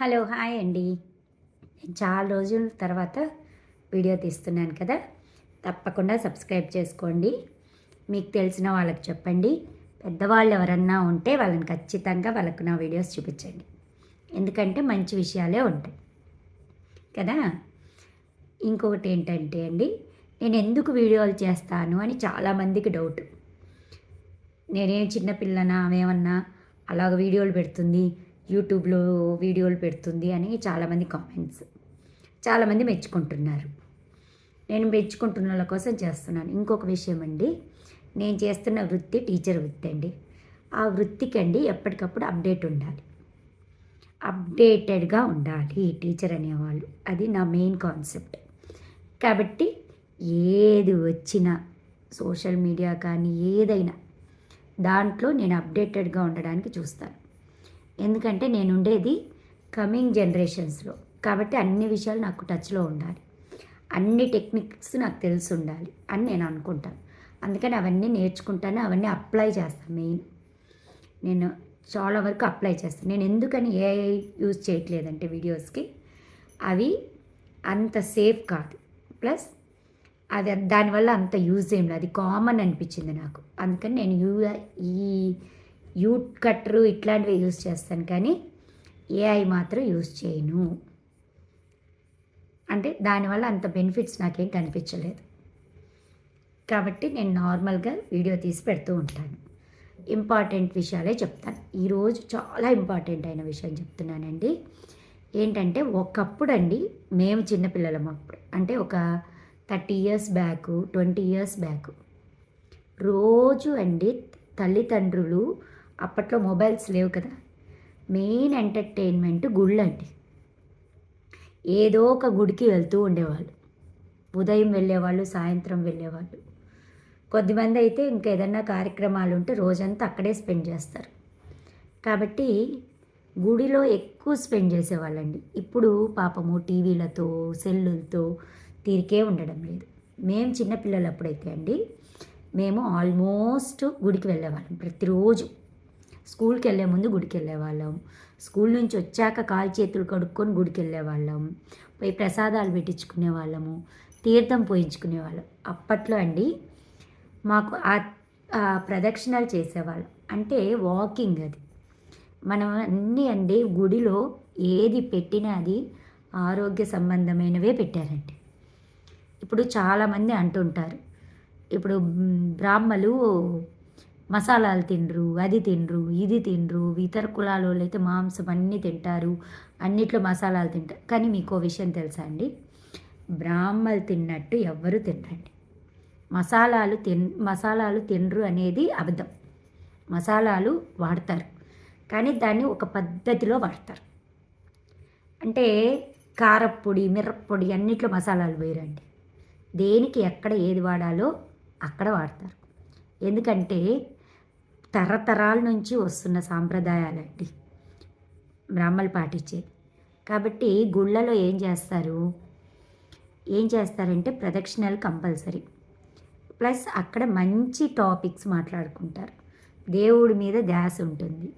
Hello hi అండి. నేను చాలా రోజుల తర్వాత వీడియో తీస్తున్నాను కదా. తప్పకుండా సబ్స్క్రైబ్ చేసుకోండి. మీకు తెలిసిన వాళ్ళకి చెప్పండి. పెద్దవాళ్ళు ఎవరన్నా ఉంటే వాళ్ళని ఖచ్చితంగా వాళ్ళకు నా వీడియోస్ చూపించండి. ఎందుకంటే మంచి విషయాలే ఉంటాయి. కదా? ఇంకొకటి ఏంటంటే అండి నేను ఎందుకు వీడియోలు చేస్తాను అని చాలామందికి డౌట్. నేనేం చిన్నపిల్లనా అవేమన్నా అలాగ వీడియోలు పెడుతుంది. యూట్యూబ్లో వీడియోలు పెడుతుంది అని చాలామంది కామెంట్స్ చాలామంది మెచ్చుకుంటున్నారు. నేను మెచ్చుకుంటున్న వాళ్ళ కోసం చేస్తున్నాను. ఇంకొక విషయం అండి. నేను చేస్తున్న వృత్తి టీచర్ వృత్తి అండి. ఆ వృత్తికి అండి ఎప్పటికప్పుడు అప్డేట్ ఉండాలి. అప్డేటెడ్గా ఉండాలి టీచర్ అనేవాళ్ళు. అది నా మెయిన్ కాన్సెప్ట్ కాబట్టి ఏది వచ్చినా సోషల్ మీడియా కానీ ఏదైనా దాంట్లో నేను అప్డేటెడ్గా ఉండడానికి చూస్తాను. ఎందుకంటే నేను ఉండేది కమింగ్ జనరేషన్స్లో కాబట్టి అన్ని విషయాలు నాకు టచ్లో ఉండాలి. అన్ని టెక్నిక్స్ నాకు తెలిసి ఉండాలి అని నేను అనుకుంటాను. అందుకని అవన్నీ నేర్చుకుంటాను అవన్నీ అప్లై చేస్తాను మెయిన్. నేను చాలా వరకు అప్లై చేస్తాను. నేను ఎందుకని ఏఐ యూజ్ చేయట్లేదంటే వీడియోస్కి? అవి అంత సేఫ్ కాదు. ప్లస్ అది దానివల్ల అంత యూజ్ ఏం లేదు. అది కామన్ అనిపించింది నాకు. అందుకని నేను యూ ఈ యూట్ కట్టరు ఇట్లాంటివి యూజ్ చేస్తాను కానీ ఏఐ మాత్రం యూజ్ చేయను. అంటే దానివల్ల అంత బెనిఫిట్స్ నాకేం కనిపించలేదు. కాబట్టి నేను నార్మల్గా వీడియో తీసి పెడుతూ ఉంటాను. ఇంపార్టెంట్ విషయాలే చెప్తాను. ఈరోజు చాలా ఇంపార్టెంట్ అయిన విషయం చెప్తున్నానండి. ఏంటంటే ఒకప్పుడు అండి మేము చిన్నపిల్లలం అప్పుడు అంటే ఒక thirty years back twenty years back రోజు అండి తల్లిదండ్రులు అప్పట్లో మొబైల్స్ లేవు కదా. మెయిన్ ఎంటర్టైన్మెంట్ గుళ్ళు అండి. ఏదో ఒక గుడికి వెళ్తూ ఉండేవాళ్ళు. ఉదయం వెళ్ళేవాళ్ళు సాయంత్రం వెళ్ళేవాళ్ళు. కొద్దిమంది అయితే ఇంకా ఏదన్నా కార్యక్రమాలు ఉంటే రోజంతా అక్కడే స్పెండ్ చేస్తారు. కాబట్టి గుడిలో ఎక్కువ స్పెండ్ చేసేవాళ్ళండి. ఇప్పుడు పాపము టీవీలతో సెల్లులతో తీరికే ఉండడం లేదు. మేము చిన్నపిల్లలు అప్పుడైతే అండి మేము ఆల్మోస్ట్ గుడికి వెళ్ళేవాళ్ళం ప్రతిరోజు. స్కూల్కి వెళ్ళే ముందు గుడికి వెళ్ళేవాళ్ళం స్కూల్ నుంచి వచ్చాక కాలు చేతులు కడుక్కొని గుడికి వెళ్ళేవాళ్ళం పోయి ప్రసాదాలు పెట్టించుకునే వాళ్ళము తీర్థం పోయించుకునే వాళ్ళం అప్పట్లో అండి మాకు ఆ ప్రదక్షిణాలు చేసేవాళ్ళం. అంటే వాకింగ్ అది. మనం అన్నీ అండి గుడిలో ఏది పెట్టినా అది ఆరోగ్య సంబంధమైనవే పెట్టారండి. ఇప్పుడు చాలామంది అంటుంటారు. ఇప్పుడు బ్రాహ్మలు మసాలాలు తినరు అది తినరు ఇది తినరు ఇతర కులాల వాళ్ళు అయితే మాంసం అన్నీ తింటారు అన్నిట్లో మసాలాలు తింటారు కానీ మీకు విషయం తెలుసా అండి? బ్రాహ్మలు తిన్నట్టు ఎవ్వరూ తినరండి. మసాలాలు తిన్ మసాలాలు తినరు అనేది అబద్ధం. మసాలాలు వాడతారు. కానీ దాన్ని ఒక పద్ధతిలో వాడతారు. అంటే కారప్పొడి మిరప్పొడి అన్నిట్లో మసాలాలు వేయరండి. దేనికి ఎక్కడ ఏది వాడాలో అక్కడ వాడతారు. ఎందుకంటే తరతరాల నుంచి వస్తున్న సాంప్రదాయాలండి. బ్రాహ్మలు పాటించేది. కాబట్టి గుళ్ళలో ఏం చేస్తారు? ఏం చేస్తారంటే ప్రదక్షిణలు కంపల్సరీ. ప్లస్ అక్కడ మంచి టాపిక్స్ మాట్లాడుకుంటారు. దేవుడి మీద ధ్యాస ఉంటుంది.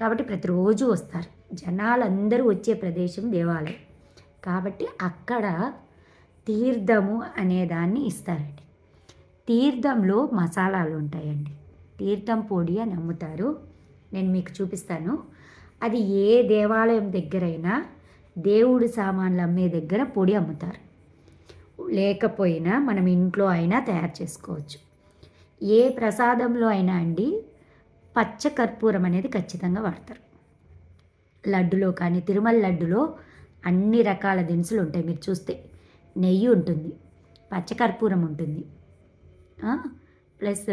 కాబట్టి ప్రతిరోజు వస్తారు. జనాలందరూ వచ్చే ప్రదేశం దేవాలయం. కాబట్టి అక్కడ తీర్థము అనేదాన్ని ఇస్తారండి. తీర్థంలో మసాలాలు ఉంటాయండి. తీర్థం పొడి అని అమ్ముతారు. నేను మీకు చూపిస్తాను. అది ఏ దేవాలయం దగ్గరైనా దేవుడి సామాన్లు అమ్మే దగ్గర పొడి అమ్ముతారు. లేకపోయినా మనం ఇంట్లో అయినా తయారు చేసుకోవచ్చు. ఏ ప్రసాదంలో అయినా అండి పచ్చ కర్పూరం అనేది ఖచ్చితంగా వాడతారు. లడ్డులో కానీ తిరుమల లడ్డులో అన్ని రకాల దినుసులు ఉంటాయి. మీరు చూస్తే నెయ్యి ఉంటుంది పచ్చకర్పూరం ఉంటుంది. ప్లస్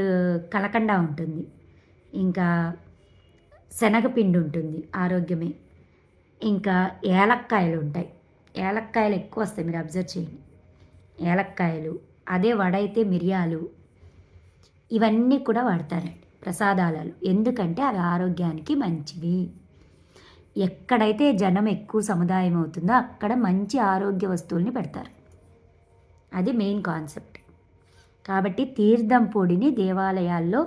కలకండ ఉంటుంది. ఇంకా శనగపిండి ఉంటుంది ఆరోగ్యమే. ఇంకా ఏలక్కాయలు ఉంటాయి ఏలక్కాయలు ఎక్కువ వస్తాయి మీరు అబ్జర్వ్ చేయండి. ఏలక్కాయలు అదే వడైతే మిరియాలు ఇవన్నీ కూడా వాడతారండి ప్రసాదాలలో. ఎందుకంటే అవి ఆరోగ్యానికి మంచివి. ఎక్కడైతే జనం ఎక్కువ సముదాయం అవుతుందో అక్కడ మంచి ఆరోగ్య వస్తువుల్ని పెడతారు. అది మెయిన్ కాన్సెప్ట్. కాబట్టి తీర్థం పొడిని దేవాలయాల్లో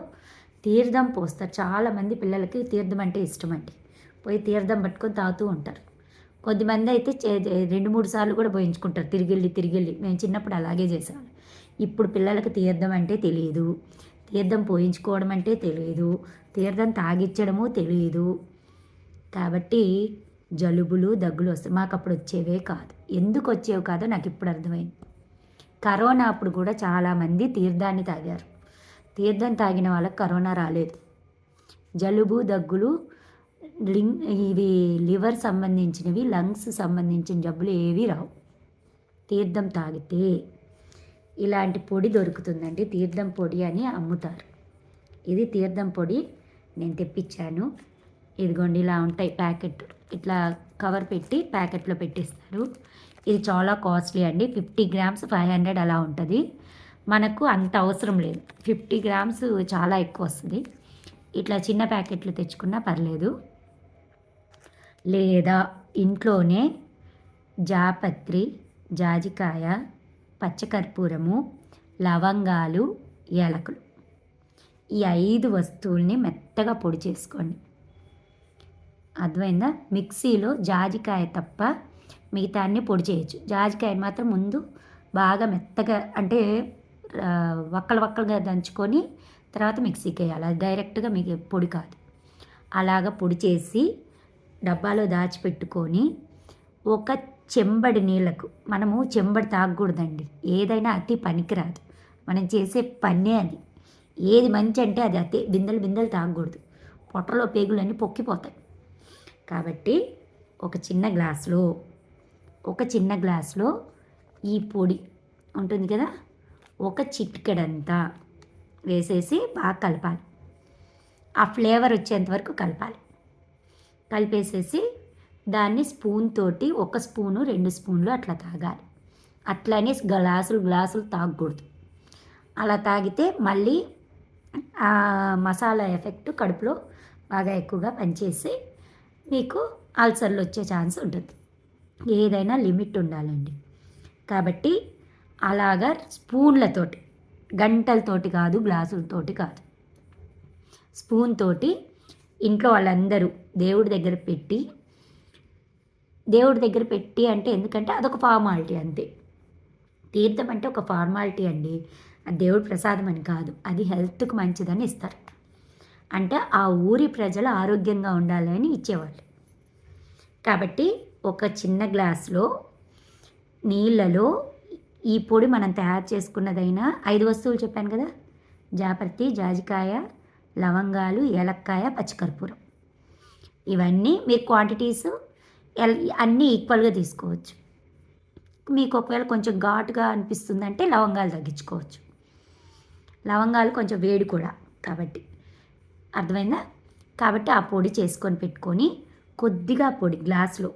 తీర్థం పోస్తారు. చాలామంది పిల్లలకి తీర్థం అంటే ఇష్టం అండి. పోయి తీర్థం పట్టుకొని తాగుతూ ఉంటారు. కొద్దిమంది అయితే రెండు మూడు సార్లు కూడా పోయించుకుంటారు. తిరిగెళ్ళి తిరిగెళ్ళి. మేము చిన్నప్పుడు అలాగే చేసేవాళ్ళం. ఇప్పుడు పిల్లలకు తీర్థం అంటే తెలియదు తీర్థం పోయించుకోవడం అంటే తెలియదు తీర్థం తాగిచ్చడము తెలియదు కాబట్టి జలుబులు దగ్గులు వస్తాయి. మాకు అప్పుడు వచ్చేవే కాదు. ఎందుకు వచ్చేవి కాదో నాకు ఇప్పుడు అర్థమైంది. కరోనా అప్పుడు కూడా చాలామంది తీర్థాన్ని తాగారు. తీర్థం తాగిన వాళ్ళకి కరోనా రాలేదు. జలుబు దగ్గులు లింగ్ ఇవి లివర్ సంబంధించినవి లంగ్స్ సంబంధించిన జబ్బులు ఏవి రావు. తీర్థం తాగితే ఇలాంటి పొడి దొరుకుతుందండి. తీర్థం పొడి అని అమ్ముతారు. ఇది తీర్థం పొడి నేను తెప్పించాను. ఇదిగోండి ఇలా ఉంటాయి ప్యాకెట్ ఇట్లా కవర్ పెట్టి ప్యాకెట్లో పెట్టిస్తారు. ఇది చాలా కాస్ట్లీ అండి. ఫిఫ్టీ గ్రామ్స్ ఫైవ్ హండ్రెడ్ అలా ఉంటుంది. మనకు అంత అవసరం లేదు. ఫిఫ్టీ గ్రామ్స్ చాలా ఎక్కువ వస్తుంది. ఇట్లా చిన్న ప్యాకెట్లు తెచ్చుకున్నా పర్లేదు. లేదా ఇంట్లోనే జాపత్రి జాజికాయ పచ్చకర్పూరము లవంగాలు ఏలకులు ఈ ఐదు వస్తువుల్ని మెత్తగా పొడి చేసుకోండి. అర్థమైందా? మిక్సీలో జాజికాయ తప్ప మిగతా అన్నీ పొడి చేయొచ్చు. జాజికాయ మాత్రం ముందు బాగా మెత్తగా అంటే వక్కలు వక్కలుగా దంచుకొని తర్వాత మిక్సీకి వేయాలి. అది డైరెక్ట్గా మీకు పొడి కాదు. అలాగ పొడి చేసి డబ్బాలో దాచిపెట్టుకొని ఒక చెంబడి నీళ్ళకు మనము చెంబడి తాగకూడదండి. ఏదైనా అతి పనికిరాదు. మనం చేసే పనే అది. ఏది మంచి అంటే అది అతి బిందెలు బిందెలు తాగకూడదు. పొట్టలో పేగులన్నీ పొక్కిపోతాయి. కాబట్టి ఒక చిన్న గ్లాసులో ఒక చిన్న గ్లాసులో ఈ పొడి ఉంటుంది కదా? ఒక చిటికెడంతా వేసేసి బాగా కలపాలి. ఆ ఫ్లేవర్ వచ్చేంత వరకు కలపాలి. కలిపేసేసి దాన్ని స్పూన్ తోటి ఒక స్పూను రెండు స్పూన్లు అట్లా తాగాలి. అట్లనే గ్లాసులు గ్లాసులు తాగకూడదు. అలా తాగితే మళ్ళీ ఆ మసాలా ఎఫెక్ట్ కడుపులో బాగా ఎక్కువగా పనిచేసి మీకు అల్సర్లు వచ్చే ఛాన్స్ ఉంటుంది. ఏదైనా లిమిట్ ఉండాలండి. కాబట్టి అలాగా స్పూన్లతోటి గంటలతోటి కాదు గ్లాసులతోటి కాదు. స్పూన్ తోటి ఇంట్లో వాళ్ళందరూ దేవుడి దగ్గర పెట్టి దేవుడి దగ్గర పెట్టి అంటే ఎందుకంటే అదొక ఫార్మాలిటీ అంతే. తీర్థం అంటే ఒక ఫార్మాలిటీ అండి. అది దేవుడి ప్రసాదం అని కాదు. అది హెల్త్కి మంచిదని ఇస్తారు. అంటే ఆ ఊరి ప్రజలు ఆరోగ్యంగా ఉండాలని ఇచ్చేవాళ్ళు. కాబట్టి ఒక చిన్న గ్లాస్లో నీళ్ళలో ఈ పొడి మనం తయారు చేసుకున్నదైనా ఐదు వస్తువులు చెప్పాను కదా? జాపత్రి జాజికాయ లవంగాలు ఏలక్కాయ పచ్చికర్పూరం. ఇవన్నీ మీరు క్వాంటిటీస్ అన్నీ ఈక్వల్గా తీసుకోవచ్చు. మీకు ఒకవేళ కొంచెం ఘాటుగా అనిపిస్తుందంటే లవంగాలు తగ్గించుకోవచ్చు. లవంగాలు కొంచెం వేడి కూడా కాబట్టి. అర్థమైందా? కాబట్టి ఆ పొడి చేసుకొని పెట్టుకొని కొద్దిగా పొడి గ్లాసులో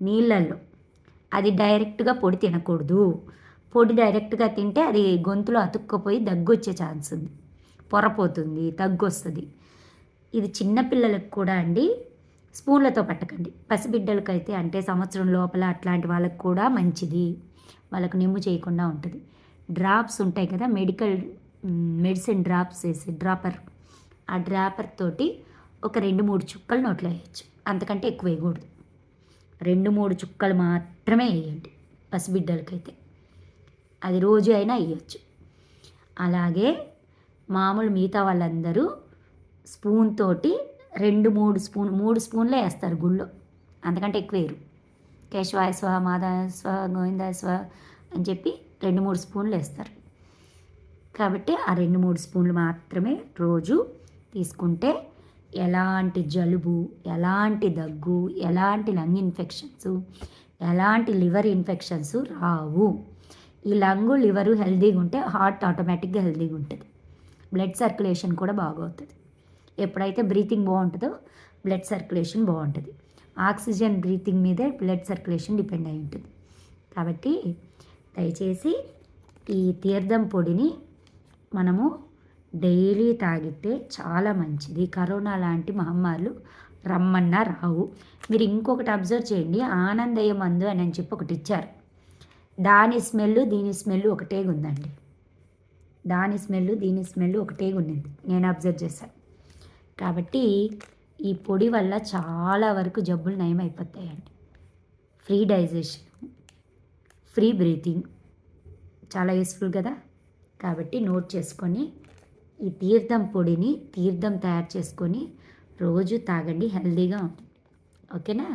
నీళ్ళల్లో అది డైరెక్ట్గా పొడి తినకూడదు. పొడి డైరెక్ట్గా తింటే అది గొంతులో అతుక్కపోయి దగ్గు వచ్చే ఛాన్స్ ఉంది. పొరపోతుంది దగ్గు వస్తుంది ఇది చిన్నపిల్లలకు కూడా అండి స్పూన్లతో పట్టకండి. పసిబిడ్డలకైతే అంటే సంవత్సరం లోపల అట్లాంటి వాళ్ళకు కూడా మంచిది. వాళ్ళకు నిమ్ము చేయకుండా ఉంటుంది. డ్రాప్స్ ఉంటాయి కదా మెడికల్ మెడిసిన్ డ్రాప్స్ వేసి డ్రాపర్ ఆ డ్రాపర్ తోటి ఒక రెండు మూడు చుక్కలు నోట్లో వేయచ్చు. అంతకంటే ఎక్కువ వేయకూడదు. రెండు మూడు చుక్కలు మాత్రమే వేయండి. పసిబిడ్డలకైతే. అది రోజు అయినా వేయచ్చు. అలాగే మామూలు మిగతా వాళ్ళందరూ స్పూన్ తోటి రెండు మూడు స్పూన్ మూడు స్పూన్లే వేస్తారు గుళ్ళో. అంతకంటే ఎక్కువ వేయరు. కేశవాయ స్వ మాధవ స్వ గోవిందాయ స్వ అని చెప్పి రెండు మూడు స్పూన్లు వేస్తారు. కాబట్టి ఆ రెండు మూడు స్పూన్లు మాత్రమే రోజు తీసుకుంటే ఎలాంటి జలుబు ఎలాంటి దగ్గు ఎలాంటి లంగ్ ఇన్ఫెక్షన్స్ ఎలాంటి లివర్ ఇన్ఫెక్షన్స్ రావు. ఈ లంగు లివరు హెల్తీగా ఉంటే హార్ట్ ఆటోమేటిక్గా హెల్తీగా ఉంటుంది. బ్లడ్ సర్క్యులేషన్ కూడా బాగవుతుంది. ఎప్పుడైతే బ్రీతింగ్ బాగుంటుందో బ్లడ్ సర్క్యులేషన్ బాగుంటుంది. ఆక్సిజన్ బ్రీతింగ్ మీదే బ్లడ్ సర్క్యులేషన్ డిపెండ్ అయి ఉంటుంది. కాబట్టి దయచేసి ఈ తీర్థం పొడిని మనము డైలీ తాగితే చాలా మంచిది. కరోనా లాంటి మహమ్మారులు రమ్మన్నా రావు. మీరు ఇంకొకటి అబ్జర్వ్ చేయండి. ఆనందయ్య మందు అని చెప్పి ఒకటి ఇచ్చారు. దాని స్మెల్ దీని స్మెల్ ఒకటే ఉందండి దాని స్మెల్ దీని స్మెల్ ఒకటే ఉండింది నేను అబ్జర్వ్ చేశాను కాబట్టి ఈ పొడి వల్ల చాలా వరకు జబ్బులు నయమైపోతాయండి. ఫ్రీ డైజెషన్ ఫ్రీ బ్రీతింగ్ చాలా యూస్ఫుల్ కదా? కాబట్టి నోట్ చేసుకొని ఈ తీర్థం పొడిని తీర్థం తయారు చేసుకొని రోజు తాగండి హెల్దీగా ఉంటుంది. ఓకేనా?